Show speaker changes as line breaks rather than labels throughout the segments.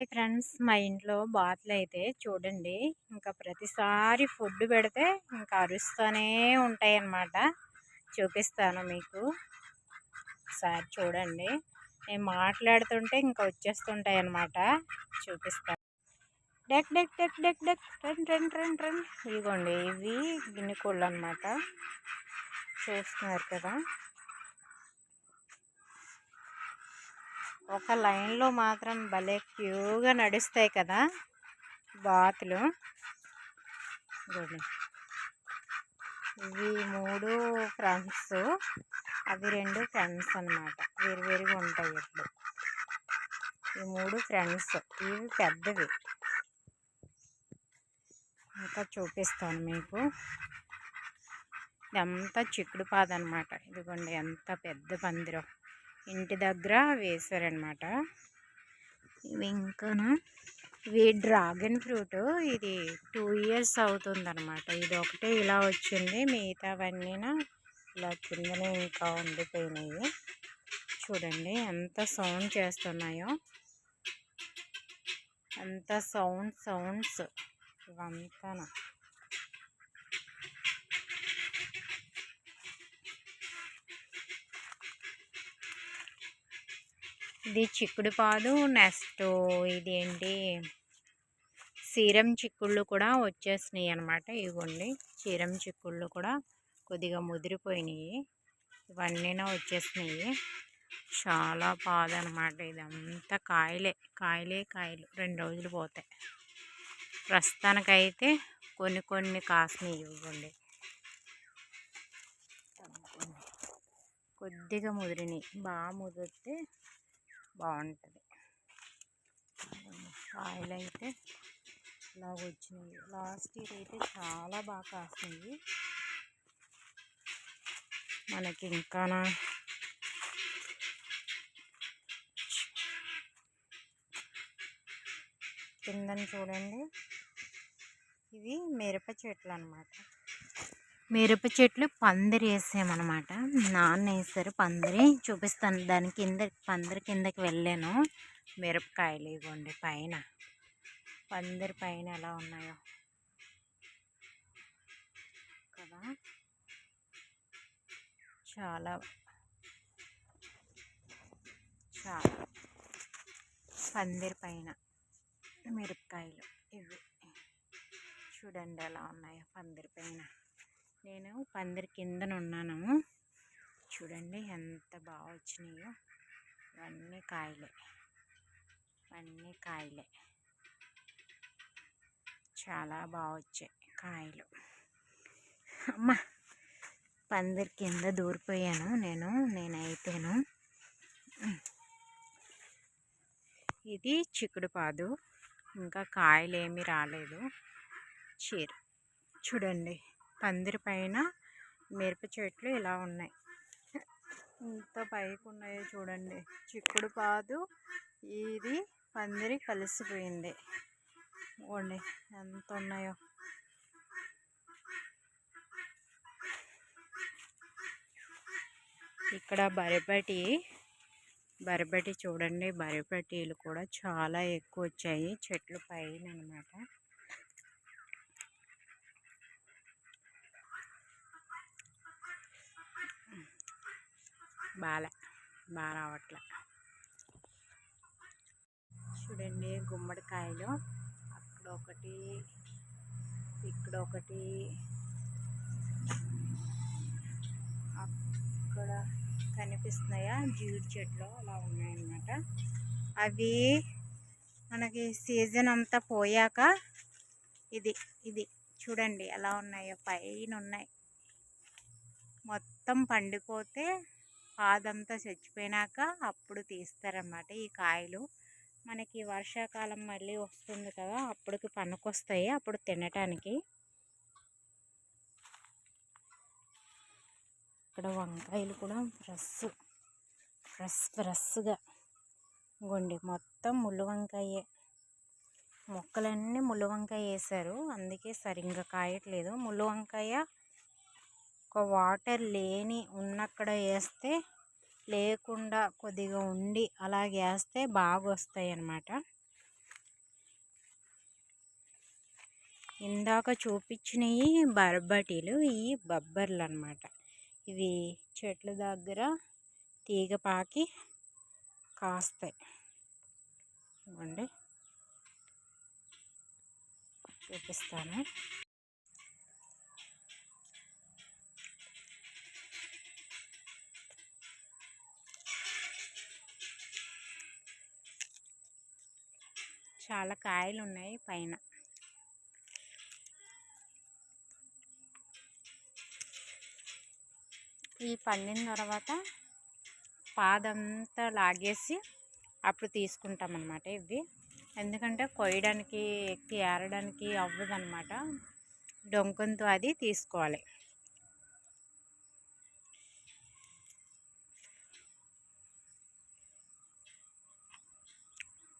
Friends మా ఇంట్లో బాతులు అయితే చూడండి. ఇంకా ప్రతిసారి ఫుడ్ పెడితే ఇంకా అరుస్తూనే ఉంటాయి అన్నమాట చూపిస్తాను మీకు. ఒకసారి చూడండి. నేను మాట్లాడుతుంటే ఇంకా వచ్చేస్తుంటాయి అన్నమాట చూపిస్తాను deck deck deck deck deck. Run run run run ఇదిగోండి ఇవి గిన్నె కోళ్ళు అనమాట చూస్తున్నారు కదా. ఒక లైన్లో మాత్రం భలే క్యూగా నడుస్తాయి కదా బాతులు. ఇవి మూడు ఫ్రెండ్స్. అవి రెండు ఫ్రెండ్స్ అనమాట వేరు వేరుగా ఉంటాయి ఇప్పుడు ఈ మూడు ఫ్రెండ్స్. ఇవి పెద్దవి. ఇంకా చూపిస్తాను మీకు? ఇదంతా చిక్కుడు పాద అనమాట ఇదిగోండి ఎంత పెద్ద పందిరం. ఇంటి దగ్గర వేశారనమాట ఇవి ఇంకా ఇవి డ్రాగన్ ఫ్రూట్. ఇది టూ ఇయర్స్ అవుతుందన్నమాట. ఇది ఒకటే ఇలా వచ్చింది. మిగతావన్నీ ఇలా కిందనే ఇంకా ఉండిపోయినాయి. చూడండి ఎంత సౌండ్ చేస్తున్నాయో. ఎంత సౌండ్ సౌండ్స్. ఇవంతా ఇది చిక్కుడు పాదు నెక్స్ట్ ఇదేంటి? సీరం చిక్కుళ్ళు కూడా వచ్చేసినాయి అనమాట ఇవ్వండి. చీరం చిక్కుళ్ళు కూడా కొద్దిగా ముదిరిపోయినాయి. ఇవన్నీ వచ్చేసినాయి. చాలా పాదు అనమాట ఇదంతా. కాయలే కాయలే కాయలు. రెండు రోజులు పోతాయి. ప్రస్తుతానికైతే కొన్ని కొన్ని కాసినాయి ఇవ్వండి. కొద్దిగా ముదిరినాయి. బాగా ముదిరితే బాగుంటుంది. కాయలు అయితే ఇలాగ వచ్చినాయి లాస్ట్ ఇయర్ అయితే చాలా బాగా కాసినాయి. మనకి ఇంకా కిందని చూడండి. ఇవి మిరప చెట్లు అనమాట మిరప చెట్లు పందిరి వేసామన్నమాట. నాన్న వేసారు పందిరి. చూపిస్తాను. దాని కింద పందిరి కిందకి వెళ్ళాను. మిరపకాయలు ఇవ్వండి పైన. పందిరి పైన ఎలా ఉన్నాయో. కదా. చాలా చాలా. పందిరి పైన మిరపకాయలు ఇవి. చూడండి ఎలా ఉన్నాయో పందిరి పైన. నేను పందిరి కిందన ఉన్నాను. చూడండి ఎంత బాగా వచ్చినాయో. ఇవన్నీ కాయలే. ఇవన్నీ కాయలే. చాలా బాగా వచ్చాయి కాయలు. అమ్మ! పందిరి కింద దూరిపోయాను నేను నేనైతేను. ఇది చిక్కుడు పాదు ఇంకా కాయలు ఏమీ రాలేదు. చీర. చూడండి. పందిరి పైన మిరప చెట్లు ఇలా ఉన్నాయి. ఎంత పైకి ఉన్నాయో చూడండి. చిక్కుడు పాదు. ఇది పందిరి కలిసిపోయింది. ఓండి ఎంత ఉన్నాయో. ఇక్కడ బరిపటి బరిపటి చూడండి. బరిపటీలు కూడా చాలా ఎక్కువ వచ్చాయి. చెట్లు పైన అనమాట బాలే. బాగా రావట్లే. చూడండి గుమ్మడికాయలు. అక్కడ ఒకటి ఇక్కడ ఒకటి అక్కడ కనిపిస్తున్నాయా? జీడి చెట్లు అలా ఉన్నాయన్నమాట. అవి మనకి సీజన్ అంతా పోయాక ఇది ఇది. చూడండి ఎలా ఉన్నాయో. పైన ఉన్నాయి మొత్తం పండిపోతే పాదంతా చచ్చిపోయినాక అప్పుడు తీస్తారన్నమాట ఈ కాయలు. మనకి వర్షాకాలం మళ్ళీ వస్తుంది కదా అప్పటికి పనికొస్తాయి అప్పుడు తినటానికి. ఇక్కడ వంకాయలు కూడా ఫ్రెష్ ఫ్రెష్ ఫ్రెష్గా గొండి మొత్తం ముళ్ళు వంకాయే. మొక్కలన్నీ ముళ్ళు వంకాయ వేసారు అందుకే సరిగ్గా కాయట్లేదు. ముళ్ళు వంకాయ ఒక వాటర్ లేని ఉన్నక్కడ వేస్తే లేకుండా కొద్దిగా ఉండి అలాగే వేస్తే బాగా వస్తాయి అన్నమాట ఇందాక చూపించినవి బర్బటీలు ఈ బబ్బర్లు అనమాట ఇవి చెట్ల దగ్గర తీగ పాకి కాస్తాయి. ఇవ్వండి. చూపిస్తాను. చాలా కాయలు ఉన్నాయి పైన. ఈ పండిన తర్వాత పాదంతా లాగేసి అప్పుడు తీసుకుంటాం అన్నమాట ఇవి ఎందుకంటే కొయ్యడానికి ఎక్కి ఏరడానికి అవ్వదనమాట డొంకంతో అది తీసుకోవాలి.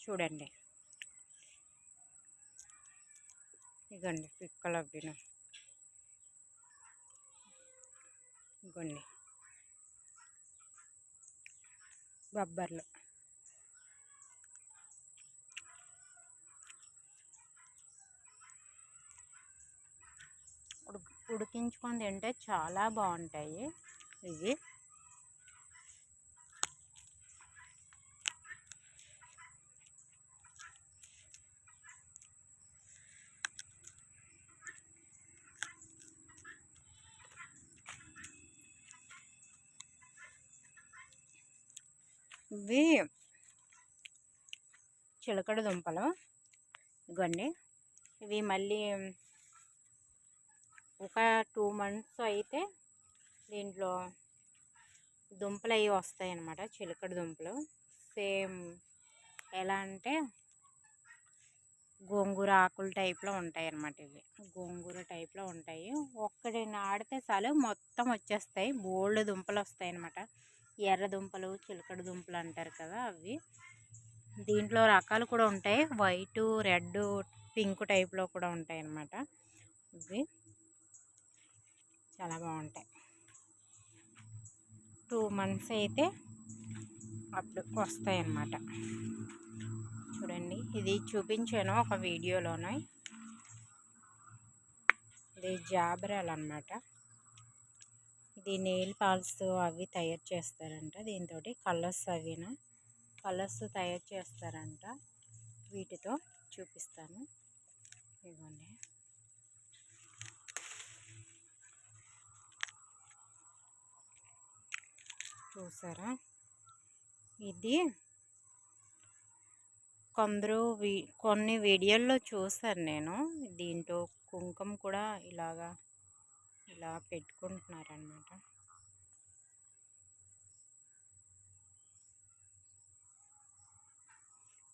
చూడండి. ఇగండి పిక్కలు అవ్విన. ఇగోండి. బొబ్బర్లు. ఉడికించుకొని తింటే చాలా బాగుంటాయి. ఇవి ఇవి చిలకడ దుంపలు. ఇవ్వండి ఇవి మళ్ళీ ఒక టూ మంత్స్ అయితే దీంట్లో దుంపలు అవి వస్తాయి అన్నమాట చిలకడ దుంపలు. సేమ్ ఎలా అంటే గోంగూర ఆకుల టైప్లో ఉంటాయి అన్నమాట ఇవి. గోంగూర టైప్లో ఉంటాయి. ఒక్కటి నాడితే చాలు మొత్తం వచ్చేస్తాయి. బోల్డ్ దుంపలు వస్తాయి అన్నమాట ఎర్ర దుంపలు చిలకడ దుంపలు అంటారు కదా అవి. దీంట్లో రకాలు కూడా ఉంటాయి. వైట్ రెడ్ పింక్ టైప్లో కూడా ఉంటాయి అన్నమాట ఇవి. చాలా బాగుంటాయి. టూ మంత్స్ అయితే అప్పుడు వస్తాయి అన్నమాట. చూడండి ఇది చూపించాను ఒక వీడియోలోనే. ఇది జాబరాలు అనమాట ఇది నెయిల్ పాల్స్ అవి తయారు చేస్తారంట. దీంతో కలర్స్ అవిన కలర్స్ తయారు చేస్తారంట. వీటితో చూపిస్తాను. ఇవ్వండి. చూసారా? ఇది కొందరు వీ కొన్ని వీడియోల్లో చూసాను నేను. దీంట్లో కుంకుమ కూడా ఇలాగా ఇలా పెట్టుకుంటున్నారనమాట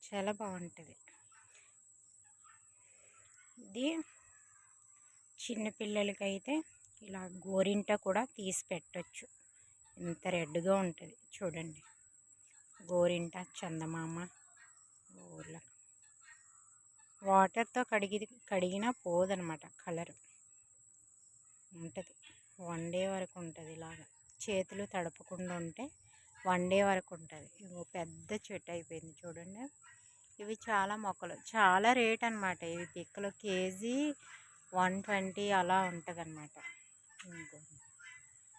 చాలా బాగుంటుంది. ఇది చిన్నపిల్లలకైతే ఇలా గోరింట కూడా తీసి పెట్టచ్చు. ఇంత రెడ్గా ఉంటుంది. చూడండి. గోరింట చందమామ ఊర్లో వాటర్తో కడిగి కడిగినా పోదనమాట కలర్. ఉంటుంది. వన్ డే వరకు ఉంటుంది ఇలాగ. చేతులు తడపకుండా ఉంటే వన్ డే వరకు ఉంటుంది. ఇవి పెద్ద చెట్టు అయిపోయింది చూడండి. ఇవి చాలా మొక్కలు. చాలా రేట్ అనమాట ఇవి పిక్కలు కేజీ వన్ ట్వంటీ అలా ఉంటుంది అనమాట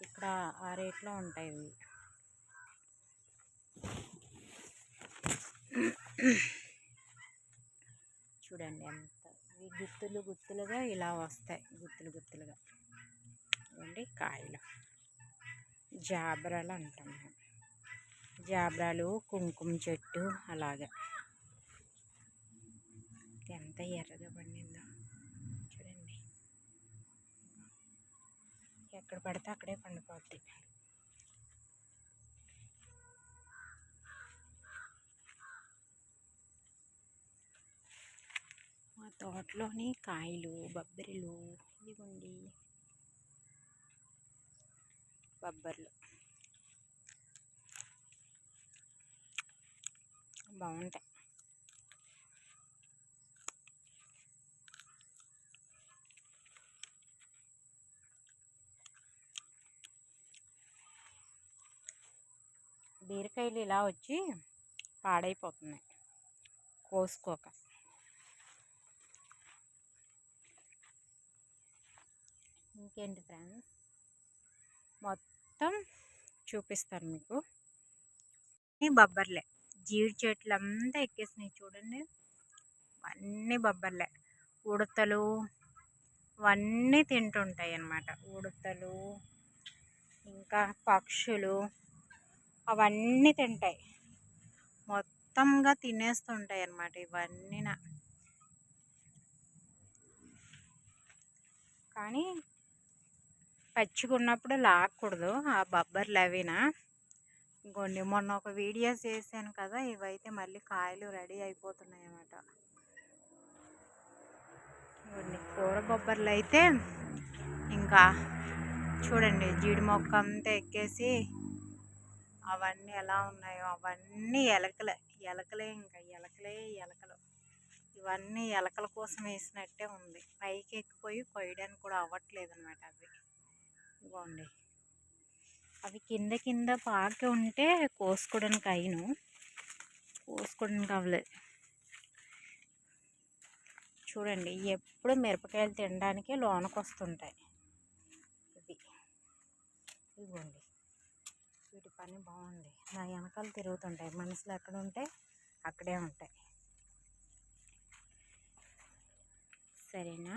ఇక్కడ ఆ రేట్లో ఉంటాయి ఇవి. చూడండి ఎంత. ఇవి గుత్తులు గుత్తులుగా ఇలా వస్తాయి. గుత్తులు గుత్తులుగా. ఇవ్వండి కాయలు. జాబ్రాలు అంటాం మేము. జాబ్రాలు కుంకుమ చెట్టు అలాగే. ఎంత ఎర్రగా పండిందో చూడండి. ఎక్కడ పడితే అక్కడే పండిపోద్ది. మా తోటలోని కాయలు బొబ్బరిలు ఇదిగోండి. బొబ్బర్లు. బాగుంటాయి. బీరకాయలు ఇలా వచ్చి పాడైపోతున్నాయి. కోసుకోక. ఇంకేంటి ఫ్రెండ్స్? మొత్తం చూపిస్తాను మీకు. బొబ్బర్లే. జీడి చెట్లు అంతా ఎక్కేసినాయి చూడండి. అన్నీ బొబ్బర్లే. ఉడతలు అవన్నీ తింటుంటాయి అన్నమాట. ఉడతలు ఇంకా పక్షులు అవన్నీ తింటాయి. మొత్తంగా తినేస్తుంటాయి అన్నమాట ఇవన్నీ కానీ పచ్చిగా ఉన్నప్పుడు లాక్కూడదు. ఆ బొబ్బర్లు అవినా. ఇంకోండి మొన్న ఒక వీడియో చేశాను కదా ఇవైతే మళ్ళీ కాయలు రెడీ అయిపోతున్నాయి అన్నమాట ఇవన్నీ కూర బొబ్బర్లు అయితే ఇంకా చూడండి జీడి మొక్క అంతా ఎక్కేసి అవన్నీ ఎలా ఉన్నాయో అవన్నీ ఎలకలే ఎలకలే ఇంకా ఎలకలే ఎలకలు. ఇవన్నీ ఎలకల కోసం వేసినట్టే ఉంది. పైకి ఎక్కిపోయి కొయ్యడానికి కూడా అవ్వట్లేదు అనమాట అవి. ఇవ్వండి అవి కింద కింద పాకి ఉంటే కోసుకోవడానికి అయిను. కోసుకోవడానికి అవ్వలేదు చూడండి ఎప్పుడు మిరపకాయలు తినడానికి లోనకు వస్తుంటాయి ఇవి. ఇవ్వండి వీటి పని బాగుంది. నా వెనకాల తిరుగుతుంటాయి. మనుషులు ఎక్కడ ఉంటే అక్కడే ఉంటాయి. సరేనా?